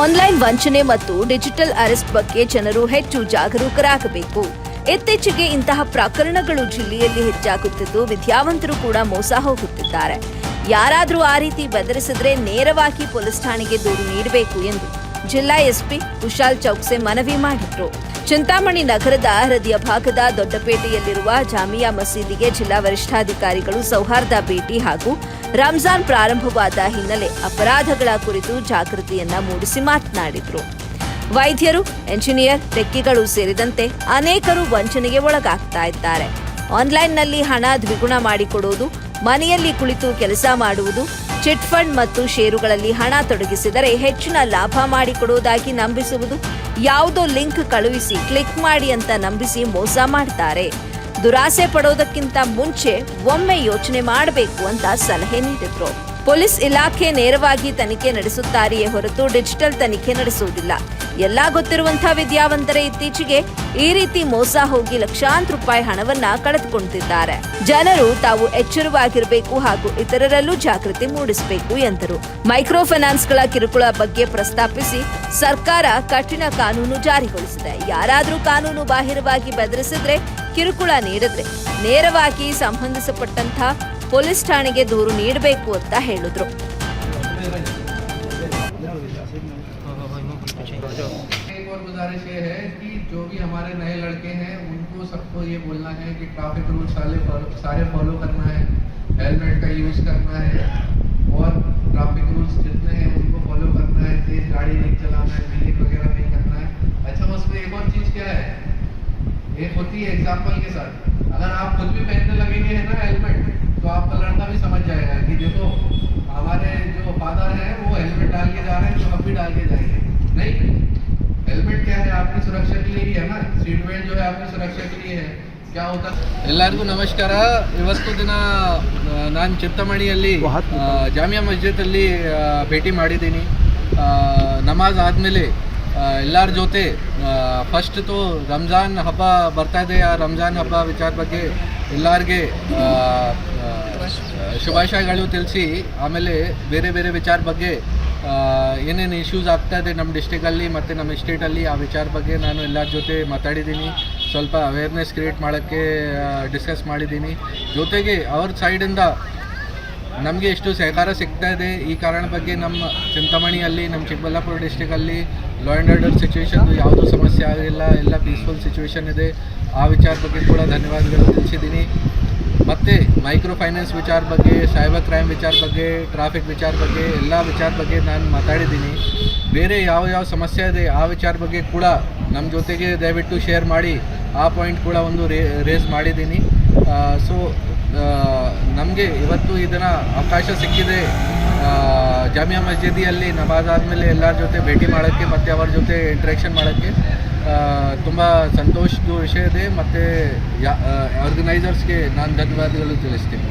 Online ವಂಚನೆ ಮತ್ತು digital arrest ಬಗ್ಗೆ ಜನರು ಹೆಚ್ಚು ಜಾಗರೂಕರಾಗಬೇಕು. ಇತ್ತೀಚೆಗೆ ಇಂತಹ ಪ್ರಕರಣಗಳು ಜಿಲ್ಲೆಯಲ್ಲಿ ಹೆಚ್ಚಾಗುತ್ತಿದ್ದು, ವಿದ್ಯಾವಂತರು ಕೂಡ ಮೋಸ ಹೋಗುತ್ತಿದ್ದಾರೆ. ಯಾರಾದರೂ ಆ ರೀತಿ ಬೆದರಿಸಿದ್ರೆ ನೇರವಾಗಿ ಪೊಲೀಸ್ ಠಾಣೆಗೆ ದೂರು ನೀಡಬೇಕು ಎಂದು ಜಿಲ್ಲಾ ಎಸ್ಪಿ ಕುಶಾಲ್ ಚೌಕ್ಸೆ ಮನವಿ ಮಾಡಿದ್ರು. ಚಿಂತಾಮಣಿ ನಗರದ ಹೃದಯ ಭಾಗದ ದೊಡ್ಡಪೇಟೆಯಲ್ಲಿರುವ ಜಾಮಿಯಾ ಮಸೀದಿಗೆ ಜಿಲ್ಲಾ ವರಿಷ್ಠಾಧಿಕಾರಿಗಳು ಸೌಹಾರ್ದ ಭೇಟಿ ಹಾಗೂ ರಂಜಾನ್ ಪ್ರಾರಂಭವಾದ ಹಿನ್ನೆಲೆ ಅಪರಾಧಗಳ ಕುರಿತು ಜಾಗೃತಿಯನ್ನ ಮೂಡಿಸಿ ಮಾತನಾಡಿದರು. ವೈದ್ಯರು, ಎಂಜಿನಿಯರ್, ಟೆಕ್ಕಿಗಳು ಸೇರಿದಂತೆ ಅನೇಕರು ವಂಚನೆಗೆ ಒಳಗಾಗ್ತಾ ಇದ್ದಾರೆ. ಆನ್ಲೈನ್ನಲ್ಲಿ ಹಣ ದ್ವಿಗುಣ ಮಾಡಿಕೊಡುವುದು ಮನೆಯಲ್ಲಿ ಕುಳಿತು ಕೆಲಸ ಮಾಡುವುದು ಚಿಟ್ ಫಂಡ್ ಮತ್ತು ಷೇರುಗಳಲ್ಲಿ ಹಣ ತೊಡಗಿಸಿದರೆ ಹೆಚ್ಚಿನ ಲಾಭ ಮಾಡಿಕೊಡುವುದಾಗಿ ನಂಬಿಸುವುದು ಯಾವುದೋ ಲಿಂಕ್ ಕಳುಹಿಸಿ ಕ್ಲಿಕ್ ಮಾಡಿ ಅಂತ ನಂಬಿಸಿ ಮೋಸ ಮಾಡ್ತಾರೆ. ದುರಾಸೆ ಪಡೋದಕ್ಕಿಂತ ಮುಂಚೆ ಒಮ್ಮೆ ಯೋಚನೆ ಮಾಡಬೇಕು ಅಂತ ಸಲಹೆ ನೀಡಿದ್ರು. ಪೊಲೀಸ್ ಇಲಾಖೆ ನೇರವಾಗಿ ತನಿಖೆ ನಡೆಸುತ್ತಾರೆಯೇ ಹೊರತು ಡಿಜಿಟಲ್ ತನಿಖೆ ನಡೆಸುವುದಿಲ್ಲ. ಎಲ್ಲಾ ಗೊತ್ತಿರುವಂತಹ ವಿದ್ಯಾವಂತರೇ ಇತ್ತೀಚೆಗೆ ಈ ರೀತಿ ಮೋಸ ಹೋಗಿ ಲಕ್ಷಾಂತರ ರೂಪಾಯಿ ಹಣವನ್ನ ಕಳೆದುಕೊಂಡಿದ್ದಾರೆ ಜನರು ತಾವು ಎಚ್ಚರವಾಗಿರಬೇಕು ಹಾಗೂ ಇತರರಲ್ಲೂ ಜಾಗೃತಿ ಮೂಡಿಸಬೇಕು ಎಂದರು. ಮೈಕ್ರೋ ಫೈನಾನ್ಸ್ಗಳ ಕಿರುಕುಳ ಬಗ್ಗೆ ಪ್ರಸ್ತಾಪಿಸಿ ಸರ್ಕಾರ ಕಠಿಣ ಕಾನೂನು ಜಾರಿಗೊಳಿಸಿದೆ. ಯಾರಾದರೂ ಕಾನೂನು ಬಾಹಿರವಾಗಿ ಬೆದರಿಸಿದ್ರೆ ಕಿರುಕುಳ ನೀಡಿದ್ರೆ ನೇರವಾಗಿ ಸಂಬಂಧಿಸಪಟ್ಟಂತ ಪೊಲೀಸ್ ಠಾಣೆಗೆ ದೂರು ನೀಡಬೇಕು ಅಂತ ಹೇಳಿದ್ರು. एक और गुजारिश ये है कि जो भी हमारे नए लड़के हैं, उनको सबको ये बोलना है कि ट्रैफ़िक रूल सारे सारे फॉलो करना है हेलमेट का यूज़ करना है, और ट्रैफ़िक रूल्स जितने हैं, उनको फॉलो करना है, तेज गाड़ी नहीं चलाना है ब्रेक वगैरह नहीं करना है। अच्छा उसमें एक और चीज़ क्या है? एक होती है एग्ज़ाम्पल के साथ। अगर आप खुद भी पहनने लगेंगे, है ना? हैं तो हम भी डाल के जाएंगे नहीं हेलमेट क्या है आपकी सुरक्षा के लिए ही है ना सीट बेल्ट जो है आपकी सुरक्षा के लिए है क्या होता ಎಲ್ಲರಿಗೂ ನಮಸ್ಕಾರ ಇವತ್ತು ದಿನ ನಾನು ಚಿಂತಾಮಣಿಯಲ್ಲಿ ಜಾಮಿಯಾ ಮಸ್ಜಿದಲ್ಲಿ ಭೇಟಿ ಮಾಡಿದ್ದೀನಿ ನಮಾಜ್ ಆದಮೇಲೆ ಎಲ್ಲರ ಜೊತೆ ಫಸ್ಟ್ ತೋ ರಂಜಾನ್ ಹಬ್ಬ ಬರ್ತಾ ಇದೆ ಆ ರಂಜಾನ್ ಹಬ್ಬ ವಿಚಾರ ಬಗ್ಗೆ ಎಲ್ಲರಿಗೆ ಶುಭಾಶಯಗಳು ತಿಳಿಸಿ ಆಮೇಲೆ ಬೇರೆ ಬೇರೆ ವಿಚಾರ ಬಗ್ಗೆ ಏನೇನು ಇಶ್ಯೂಸ್ ಆಗ್ತಾ ಇದೆ ನಮ್ಮ ಡಿಸ್ಟಿಕಲ್ಲಿ ಮತ್ತು ನಮ್ಮ ಸ್ಟೇಟಲ್ಲಿ ಆ ವಿಚಾರ ಬಗ್ಗೆ ನಾನು ಎಲ್ಲರ ಜೊತೆ ಮಾತಾಡಿದ್ದೀನಿ. ಸ್ವಲ್ಪ ಅವೇರ್ನೆಸ್ ಕ್ರಿಯೇಟ್ ಮಾಡೋಕ್ಕೆ ಡಿಸ್ಕಸ್ ಮಾಡಿದ್ದೀನಿ. ಜೊತೆಗೆ ಅವ್ರ ಸೈಡಿಂದ ನಮಗೆ ಎಷ್ಟು ಸಹಕಾರ ಸಿಗ್ತಾ ಇದೆ, ಈ ಕಾರಣ ಬಗ್ಗೆ ನಮ್ಮ ಚಿಂತಾಮಣಿಯಲ್ಲಿ ನಮ್ಮ ಚಿಕ್ಕಬಳ್ಳಾಪುರ ಡಿಸ್ಟಿಕಲ್ಲಿ ಲಾ ಆ್ಯಂಡ್ ಆರ್ಡರ್ ಸಿಚುವೇಶನ್ ಯಾವುದೂ ಸಮಸ್ಯೆ ಆಗಿಲ್ಲ, ಎಲ್ಲ ಪೀಸ್ಫುಲ್ ಸಿಚುವೇಶನ್ ಇದೆ. ಆ ವಿಚಾರ ಬಗ್ಗೆ ಕೂಡ ಧನ್ಯವಾದಗಳು ತಿಳಿಸಿದ್ದೀನಿ. ಮತ್ತು ಮೈಕ್ರೋ ಫೈನಾನ್ಸ್ ವಿಚಾರ ಬಗ್ಗೆ ಸೈಬರ್ ಕ್ರೈಮ್ ವಿಚಾರ ಬಗ್ಗೆ ಟ್ರಾಫಿಕ್ ವಿಚಾರ ಬಗ್ಗೆ, ಎಲ್ಲ ವಿಚಾರ ಬಗ್ಗೆ ನಾನು ಮಾತಾಡಿದ್ದೀನಿ. ಬೇರೆ ಯಾವ ಯಾವ ಸಮಸ್ಯೆ ಇದೆ ಆ ವಿಚಾರ ಬಗ್ಗೆ ಕೂಡ ನಮ್ಮ ಜೊತೆಗೆ ದಯವಿಟ್ಟು ಶೇರ್ ಮಾಡಿ. ಆ ಪಾಯಿಂಟ್ ಕೂಡ ಒಂದು ರೇ ರೇಸ್ ಮಾಡಿದ್ದೀನಿ. ಸೊ ನಮಗೆ ಇವತ್ತು ಇದನ್ನು ಅವಕಾಶ ಸಿಕ್ಕಿದೆ. ಜಾಮಿಯಾ ಮಸ್ಜಿದಿಯಲ್ಲಿ ನಮಾಜ್ ಆದಮೇಲೆ ಎಲ್ಲರ ಜೊತೆ ಭೇಟಿ ಮಾಡೋಕ್ಕೆ ಮತ್ತು ಅವರ ಜೊತೆ ಇಂಟ್ರ್ಯಾಕ್ಷನ್ ಮಾಡೋಕ್ಕೆ ತುಂಬ ಸಂತೋಷದ ವಿಷಯ ಇದೆ. ಮತ್ತು ಯಾ ಆರ್ಗನೈಸರ್ಸ್ಗೆ ನಾನು ಧನ್ಯವಾದಗಳು ತಿಳಿಸ್ತೀನಿ.